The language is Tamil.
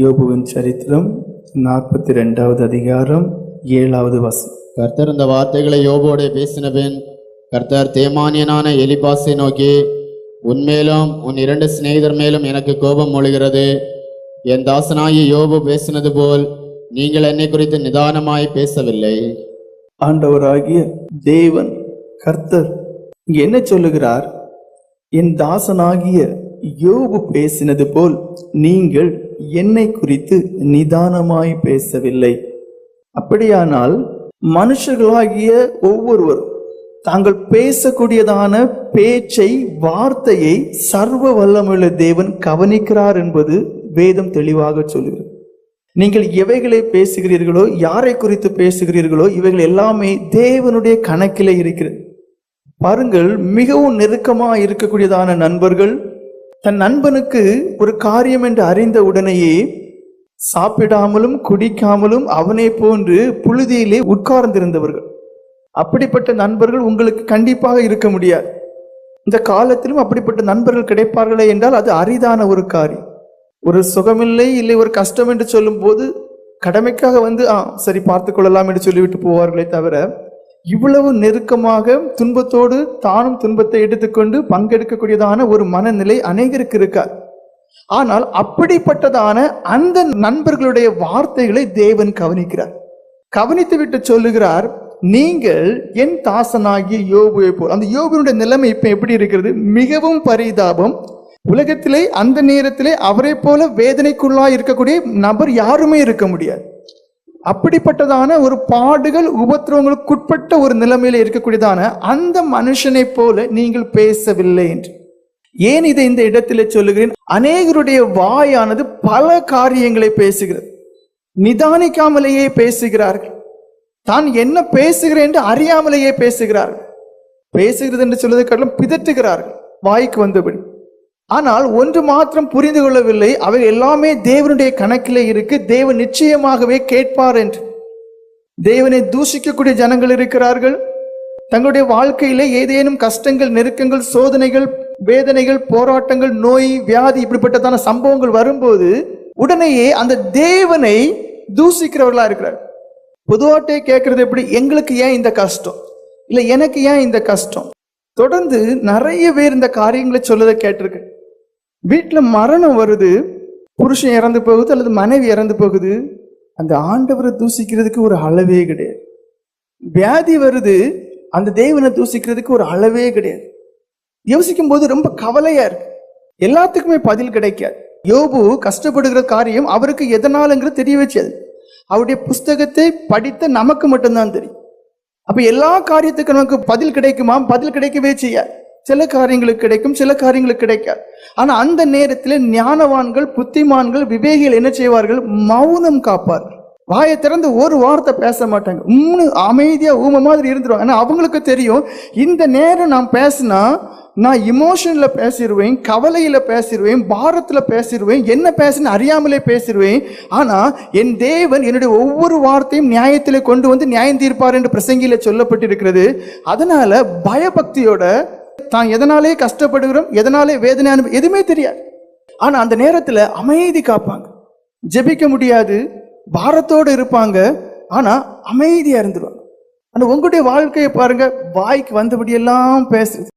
யோபுவின் சரித்திரம் நாற்பத்தி ரெண்டாவது அதிகாரம் ஏழாவது வசனம். கர்த்தர் இந்த வார்த்தைகளை யோபோடே பேசினபின் கர்த்தர் தேமானியனான எலிபாசை நோக்கி உன்மேலும் உன் இரண்டு சிநேகிதர் மேலும் எனக்கு கோபம் மொழிகிறது என் தாசனாகி யோபு பேசினது போல் நீங்கள் என்னை குறித்து நிதானமாய் பேசவில்லை. ஆண்டவராகிய தேவன் கர்த்தர் இங்க என்ன சொல்லுகிறார்? என் தாசனாகிய யோபு பேசினது போல் நீங்கள் என்னை குறித்து நிதானமாய் பேசவில்லை. அப்படியானால் மனுஷர்களாகிய ஒவ்வொருவரும் தாங்கள் பேசக்கூடியதான பேச்சை வார்த்தையை சர்வ வல்லமுள்ள தேவன் கவனிக்கிறார் என்பது வேதம் தெளிவாக சொல்கிறது. நீங்கள் எவைகளை பேசுகிறீர்களோ யாரை குறித்து பேசுகிறீர்களோ இவைகள் எல்லாமே தேவனுடைய கணக்கிலே இருக்கிறது. பாருங்கள் மிகவும் நெருக்கமாக இருக்கக்கூடியதான நண்பர்கள் தன் நண்பனுக்கு ஒரு காரியம் என்று அறிந்த உடனேயே சாப்பிடாமலும் குடிக்காமலும் அவனை போன்று புழுதியிலே உட்கார்ந்திருந்தவர்கள். அப்படிப்பட்ட நண்பர்கள் உங்களுக்கு கண்டிப்பாக இருக்க முடியாது. இந்த காலத்திலும் அப்படிப்பட்ட நண்பர்கள் கிடைப்பார்களே என்றால் அது அரிதான ஒரு காரியம். ஒரு சுகமில்லை இல்லை ஒரு கஷ்டம் என்று சொல்லும்போது கடமைக்காக வந்து ஆ சரி பார்த்து கொள்ளலாம் என்று சொல்லிவிட்டு போவார்களே தவிர இவ்வளவு நெருக்கமாக துன்பத்தோடு தானும் துன்பத்தை எடுத்துக்கொண்டு பங்கெடுக்கக்கூடியதான ஒரு மனநிலை அநேகருக்கு இருக்கார் ஆனால் அப்படிப்பட்டதான அந்த நண்பர்களுடைய வார்த்தைகளை தேவன் கவனிக்கிறார். கவனித்து விட்டு சொல்லுகிறார் நீங்கள் என் தாசனாகிய யோபுவை போல் அந்த யோபுனுடைய நிலைமை இப்ப எப்படி இருக்கிறது? மிகவும் பரிதாபம். உலகத்திலே அந்த நேரத்திலே அவரை போல வேதனைக்குள்ளாக இருக்கக்கூடிய நபர் யாருமே இருக்க முடியாது. அப்படிப்பட்டதான ஒரு பாடுகள் உபத்திரவங்களுக்குட்பட்ட ஒரு நிலைமையில இருக்கக்கூடியதான அந்த மனுஷனை போல நீங்கள் பேசவில்லை என்று. ஏன் இதை இந்த இடத்திலே சொல்லுகிறேன்? அநேகருடைய வாயானது பல காரியங்களை பேசுகிறது. நிதானிக்காமலேயே பேசுகிறார்கள். தான் என்ன பேசுகிறேன் என்று அறியாமலேயே பேசுகிறார்கள். பேசுகிறது என்று சொல்வதை காட்டிலும் பிதற்றுகிறார்கள். வாய்க்கு வந்தபடி. ஆனால் ஒன்று மாத்திரம் புரிந்து கொள்ளவில்லை அவை எல்லாமே தேவனுடைய கணக்கிலே இருக்கு தேவன் நிச்சயமாகவே கேட்பார் என்று. தேவனை தூஷிக்கக்கூடிய ஜனங்கள் இருக்கிறார்கள். தங்களுடைய வாழ்க்கையிலே ஏதேனும் கஷ்டங்கள் நெருக்கங்கள் சோதனைகள் வேதனைகள் போராட்டங்கள் நோய் வியாதி இப்படிப்பட்டதான சம்பவங்கள் வரும்போது உடனேயே அந்த தேவனை தூசிக்கிறவர்களா இருக்கிறார். பொதுவாட்டே கேட்கறது எப்படி எங்களுக்கு ஏன் இந்த கஷ்டம்? இல்லை எனக்கு ஏன் இந்த கஷ்டம்? தொடர்ந்து நிறைய பேர் இந்த காரியங்களை சொல்லதை கேட்டிருக்கு. வீட்டில் மரணம் வருது புருஷன் இறந்து போகுது அல்லது மனைவி இறந்து போகுது அந்த ஆண்டவரை தூசிக்கிறதுக்கு ஒரு அளவே கிடையாது. வியாதி வருது அந்த தேவனை தூசிக்கிறதுக்கு ஒரு அளவே கிடையாது. யோசிக்கும் போது ரொம்ப கவலையா இருக்கு. எல்லாத்துக்குமே பதில் கிடைக்காது. யோபு கஷ்டப்படுகிற காரியம் அவருக்கு எதனாலங்கிறது தெரிய வச்சது. அவருடைய புஸ்தகத்தை படித்த நமக்கு மட்டும்தான் தெரியும். அப்ப எல்லா காரியத்துக்கும் நமக்கு பதில் கிடைக்குமா? பதில் கிடைக்கவே செய்யாது. சில காரியங்களுக்கு கிடைக்கும் சில காரியங்களுக்கு கிடைக்காது. ஆனா அந்த நேரத்தில் ஞானவான்கள் புத்திமான்கள் விவேகிகள் என்ன செய்வார்கள்? மௌனம் காப்பார்கள். வாயை திறந்து ஒரு வார்த்தை பேச மாட்டாங்க. உம்னு அமைதியா ஊம மாதிரி இருந்துருவாங்க. ஆனா அவங்களுக்கு தெரியும் இந்த நேரம் நான் பேசினா நான் இமோஷனில் பேசிடுவேன் கவலையில் பேசிடுவேன் பாரத்தில் பேசிடுவேன் என்ன பேசுன்னு அறியாமலே பேசிடுவேன் ஆனால் என் தேவன் என்னுடைய ஒவ்வொரு வார்த்தையும் நியாயத்தில் கொண்டு வந்து நியாயம் தீர்ப்பார் என்று பிரசங்கியில் சொல்லப்பட்டிருக்கிறது. அதனால் பயபக்தியோட தான் எதனாலே கஷ்டப்படுகிறோம் எதனாலே வேதனை அனுபவம் எதுவுமே தெரியாது. ஆனா அந்த நேரத்தில் அமைதி காப்பாங்க. ஜெபிக்க முடியாது பாரத்தோடு இருப்பாங்க ஆனா அமைதியா இருந்துருவாங்க. ஆனால் உங்களுடைய வாழ்க்கையை பாருங்க வாய்க்கு வந்தபடியெல்லாம் பேசுறது.